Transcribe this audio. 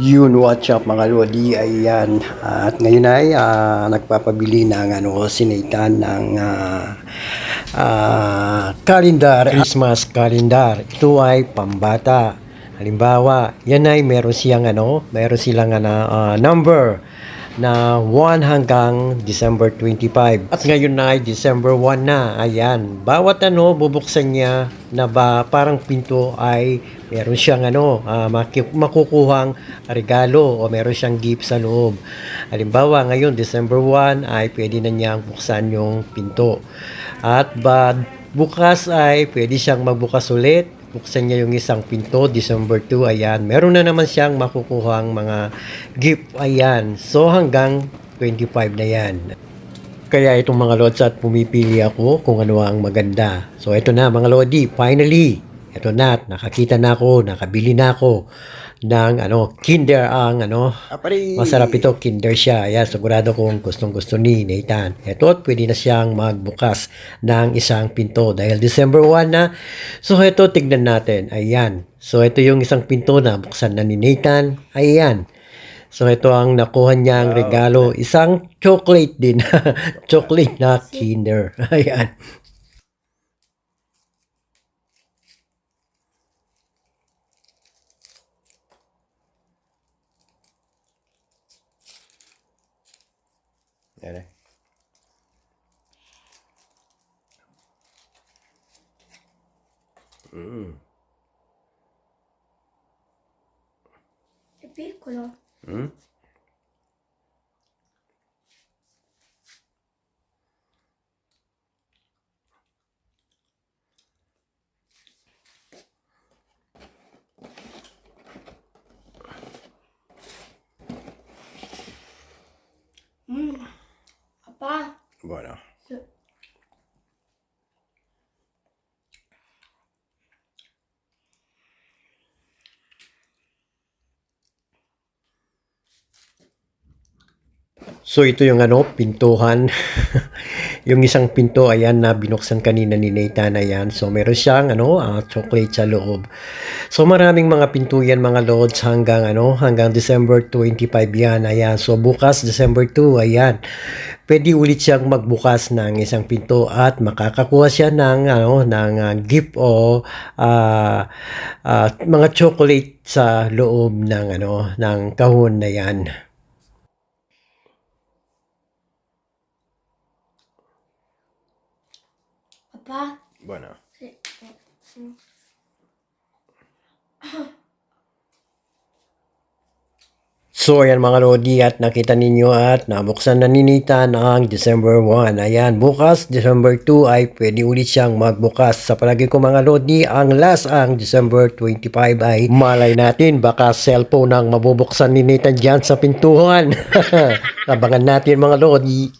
Yun, what's up mga Lodi, ayan. At ngayon ay ah, nagpapabili ng ano, sinaitan ng ah, ah, kalendar, Christmas calendar. Ito ay pambata. Halimbawa, yan ay meron siyang ano, meron silang ano, ah, number na 1 hanggang December 25. At ngayon na ay December 1 na. Ayan. Bawat ano, bubuksan niya na ba parang pinto ay meron siyang ano, maki- makukuhang regalo o meron siyang gift sa loob. Halimbawa, ngayon December 1 ay pwede na niyang buksan yung pinto. At ba bukas ay pwede siyang magbukas ulit. Buksan niya yung isang pinto, December 2, ayan. Meron na naman siyang makukuhang mga gift, ayan. So hanggang 25 na yan. Kaya itong mga lods at pumipili ako kung ano ang maganda. So ito na mga lodi, finally, ito na, nakakita na ako, nakabili na ako ng ano, Kinder ang ano, masarap ito, Kinder siya. Ayan, sigurado kong gustong gusto ni Nathan. Ito, at pwede na siyang magbukas ng isang pinto dahil December 1 na. So ito, tignan natin. Ayan. So ito yung isang pinto na buksan na ni Nathan. Ayan. So ito ang nakuha niyang regalo, isang chocolate din. chocolate na Kinder. Ayan. อะไรอืม mm. È piccolo. Mm? Voilà. So ito yung ano, pintuhan. yung isang pinto ayan na binuksan kanina ni Nathan ayan. So meron siyang ano, ah, chocolate sa loob. So maraming mga pinto yan mga lords hanggang ano, hanggang December 25 yan. Ayan. So bukas December 2 ayan. Pwede ulit siyang magbukas ng isang pinto at makakakuha siya ng ano, ng ah, gift o ah, ah, mga chocolate sa loob ng ano, ng kahon na yan. Papà, Bueno. sì. So ayan mga Lodi at nakita ninyo at nabuksan na ni Nathan ang December 1. Ayan, bukas December 2 ay pwede ulit siyang magbukas. Sa palagi ko mga Lodi, ang last ang December 25 ay malay natin baka cellphone ang mabubuksan ni Nathan dyan sa pintuan. Abangan natin mga Lodi.